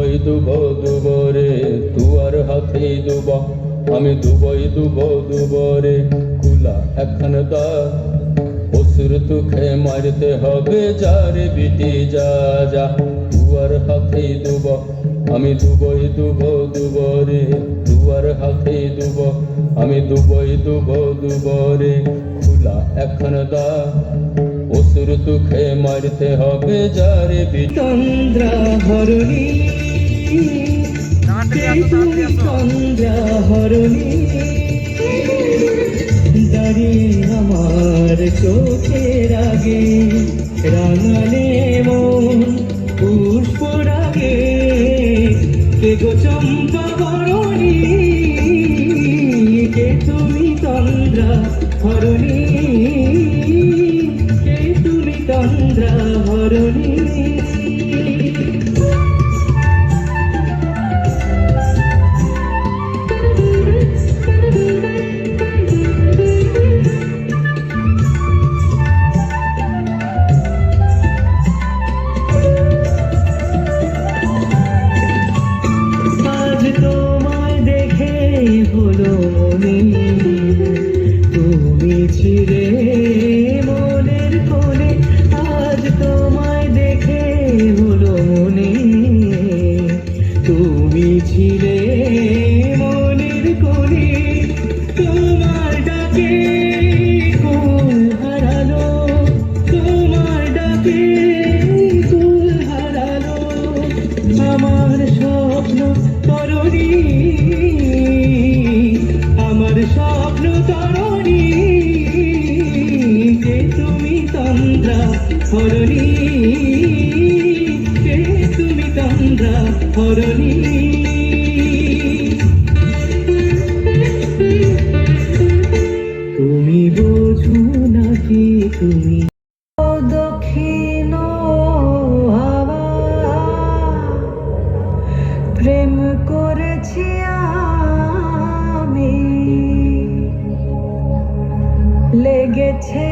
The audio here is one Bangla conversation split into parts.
দুবই দুব, দুবরে তুয়ার হাতে দুব। আমি দুবই দুব, দুবরে খোলা এখন দা। অসুর তুখে মারতে হবে যার বিটি যা যা। তুয়ার হাতে দুব, আমি দুবই দুব, দুবরে তুয়ার হাতে দুব। আমি দুবই দুব, দুবরে খোলা এখন দা। অসুর তুখে মারতে হবে যার বিটন্দ্রা হরণী চন্দ্রাহরণী দাঁড়িয়ে আমার চোখের আগে। তুমি ছিলে মনের কোণে, তোমার ডাকে কুল হারালো, তোমার ডাকে কুল হারালো। আমার স্বপ্ন তরণী, আমার স্বপ্ন তরণী কে তুমি তন্দ্রা হরণী হরণী তুমি বোঝো নাকি তুমি দক্ষিণ প্রেম করেছি আমি লেগেছে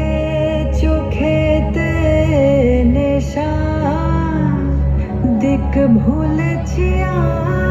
एक भूल छिया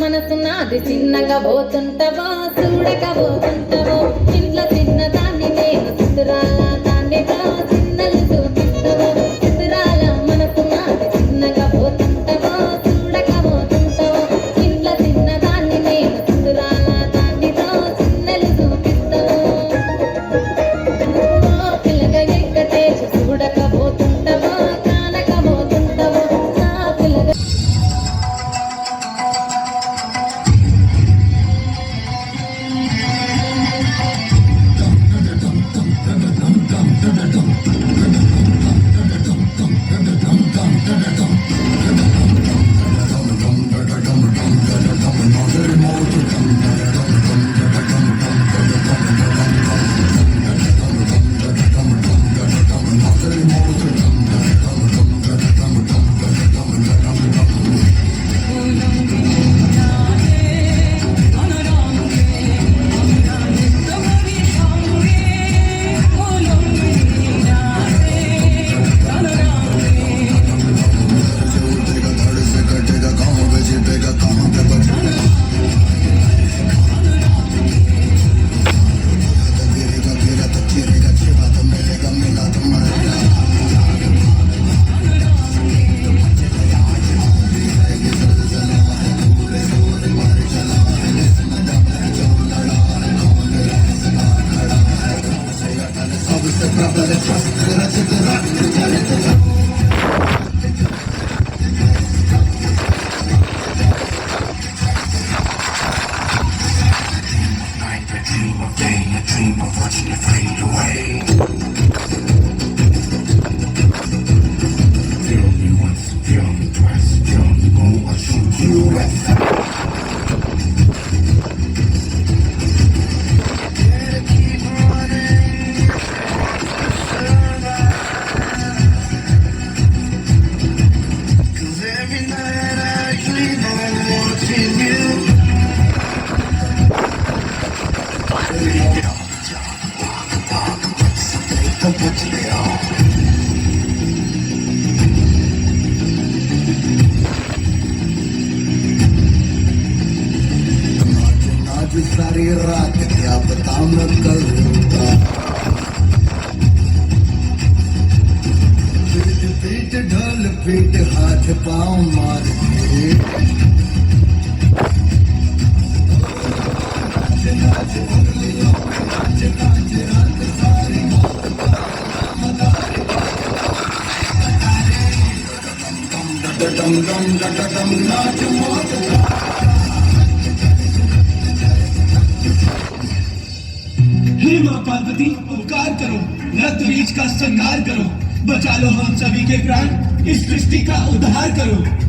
మనసు నాది చిన్నగా పోతుంటవో చూడకపోతుంటవో ఇంట్లో చిన్న to fade away. आज सारी रात क्या बता मैं करूँगा पीट पीट ढोल हाथ पाँव मार के हे माँ पार्वती, उपकार करो। रक्त बीज का संहार करो। बचा लो हम सभी के प्राण। इस सृष्टि का उद्धार करो।